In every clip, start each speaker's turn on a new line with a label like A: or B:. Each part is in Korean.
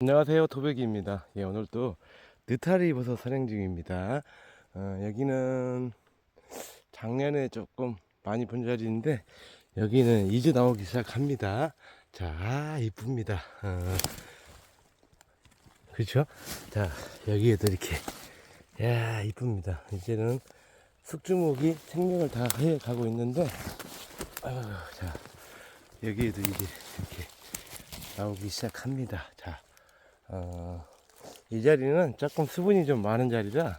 A: 안녕하세요. 도백이입니다. 예, 오늘 또 느타리 버섯 선행 중입니다. 어, 여기는 작년에 조금 많이 본 자리인데 여기는 이제 나오기 시작합니다. 자 아, 이쁩니다. 어, 그렇죠? 자 여기에도 이렇게. 야 이쁩니다. 이제는 숙주목이 생명을 다 해 가고 있는데 아유, 자 여기에도 이제 이렇게 나오기 시작합니다. 자 어, 이 자리는 조금 수분이 좀 많은 자리라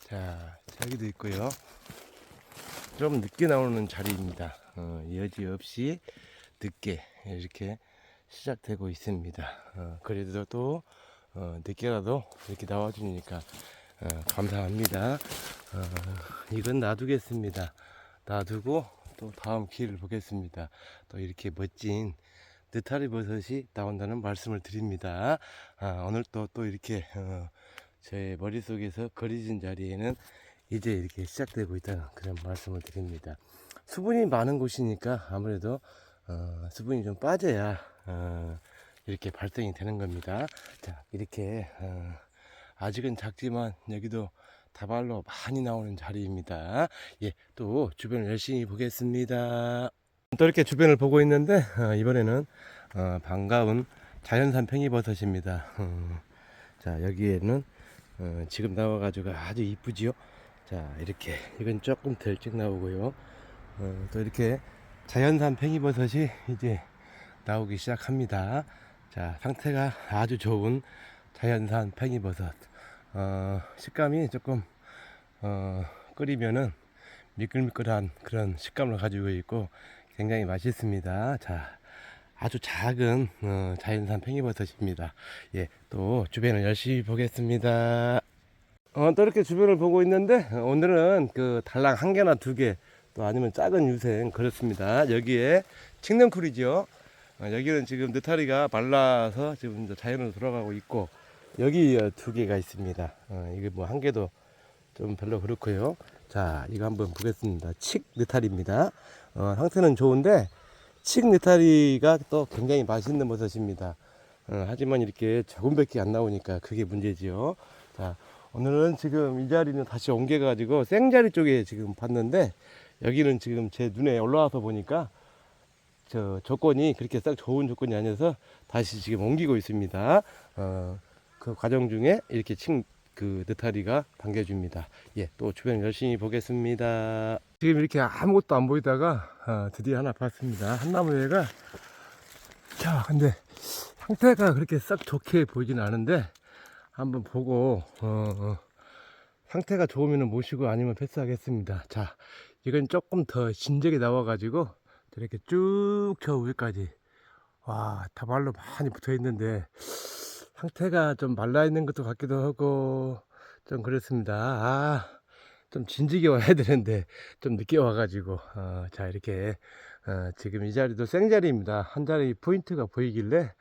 A: 자 저기도 있고요. 좀 늦게 나오는 자리입니다. 어, 여지 없이 늦게 이렇게 시작되고 있습니다. 어, 그래도 또 어, 늦게라도 이렇게 나와주니까 어, 감사합니다. 어, 이건 놔두겠습니다. 놔두고 또 다음 기회를 보겠습니다. 또 이렇게 멋진 느타리 버섯이 나온다는 말씀을 드립니다. 아, 오늘 또, 또 이렇게, 어, 제 머릿속에서 그려진 자리에는 이제 이렇게 시작되고 있다는 그런 말씀을 드립니다. 수분이 많은 곳이니까 아무래도, 어, 수분이 좀 빠져야, 어, 이렇게 발생이 되는 겁니다. 자, 이렇게, 어, 아직은 작지만 여기도 다발로 많이 나오는 자리입니다. 예, 또 주변을 열심히 보겠습니다. 또 이렇게 주변을 보고 있는데 어, 이번에는 어, 반가운 자연산 팽이버섯입니다. 어, 자 여기에는 어, 지금 나와가지고 아주 이쁘지요. 자 이렇게 이건 조금 덜 찍 나오고요. 어, 또 이렇게 자연산 팽이버섯이 이제 나오기 시작합니다. 자 상태가 아주 좋은 자연산 팽이버섯. 어, 식감이 조금 어, 끓이면은 미끌미끌한 그런 식감을 가지고 있고 굉장히 맛있습니다. 자, 아주 작은 어, 자연산 팽이버섯입니다. 예, 또 주변을 열심히 보겠습니다. 어, 또 이렇게 주변을 보고 있는데 어, 오늘은 그 달랑 한 개나 두 개, 또 아니면 작은 유생 그렇습니다. 여기에 칡넝쿨이죠. 어, 여기는 지금 느타리가 말라서 지금 자연으로 돌아가고 있고 여기 어, 두 개가 있습니다. 어, 이게 뭐 한 개도 좀 별로 그렇고요. 자, 이거 한번 보겠습니다. 칡 느타리입니다. 어, 상태는 좋은데 칡 느타리가 또 굉장히 맛있는 버섯입니다. 어, 하지만 이렇게 조금밖에 안 나오니까 그게 문제지요. 자, 오늘은 지금 이 자리는 다시 옮겨가지고 생자리 쪽에 지금 봤는데 여기는 지금 제 눈에 올라와서 보니까 저 조건이 그렇게 싹 좋은 조건이 아니어서 다시 지금 옮기고 있습니다. 어, 그 과정 중에 이렇게 칡, 그 느타리가 반겨줍니다. 예, 또 주변 열심히 보겠습니다. 지금 이렇게 아무것도 안 보이다가 어, 드디어 하나 봤습니다. 한 나무에가 자, 근데 상태가 그렇게 썩 좋게 보이진 않은데 한번 보고 어, 어, 상태가 좋으면 모시고 아니면 패스하겠습니다. 자, 이건 조금 더 진작에 나와가지고 이렇게 쭉 저 위까지 와 다발로 많이 붙어 있는데 상태가 좀 말라 있는 것도 같기도 하고 좀 그렇습니다. 아, 좀 진지게 와야 되는데 좀 늦게 와가지고 어, 자 이렇게 어, 지금 이 자리도 생자리입니다. 한 자리 포인트가 보이길래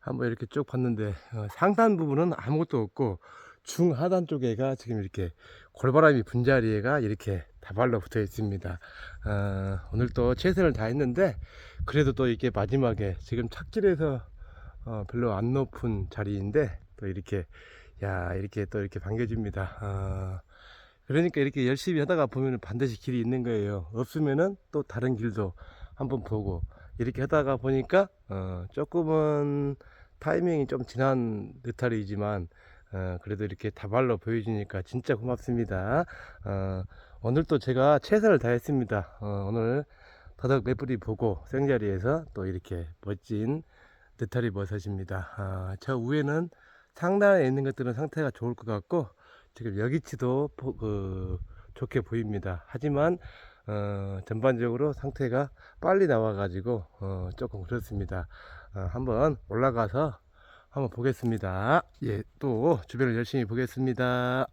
A: 한번 이렇게 쭉 봤는데 어, 상단 부분은 아무것도 없고 중하단 쪽에가 지금 이렇게 골바람이 분 자리에가 이렇게 다발로 붙어 있습니다. 어, 오늘 또 최선을 다했는데 그래도 또 이게 마지막에 지금 착질에서 어, 별로 안 높은 자리인데 또 이렇게 야 이렇게 또 이렇게 반겨줍니다. 어, 그러니까 이렇게 열심히 하다가 보면 반드시 길이 있는 거예요. 없으면은 또 다른 길도 한번 보고 이렇게 하다가 보니까 어, 조금은 타이밍이 좀 지난 느타리이지만 어, 그래도 이렇게 다발로 보여주니까 진짜 고맙습니다. 어, 오늘 또 제가 최선을 다했습니다. 어, 오늘 더덕 매뿌리 보고 생자리에서 또 이렇게 멋진 느타리 버섯입니다. 아, 저 위에는 상단에 있는 것들은 상태가 좋을 것 같고 지금 여기치도 보- 그, 좋게 보입니다. 하지만 어, 전반적으로 상태가 빨리 나와가지고 어, 조금 그렇습니다. 어, 한번 올라가서 한번 보겠습니다. 예, 또 주변을 열심히 보겠습니다.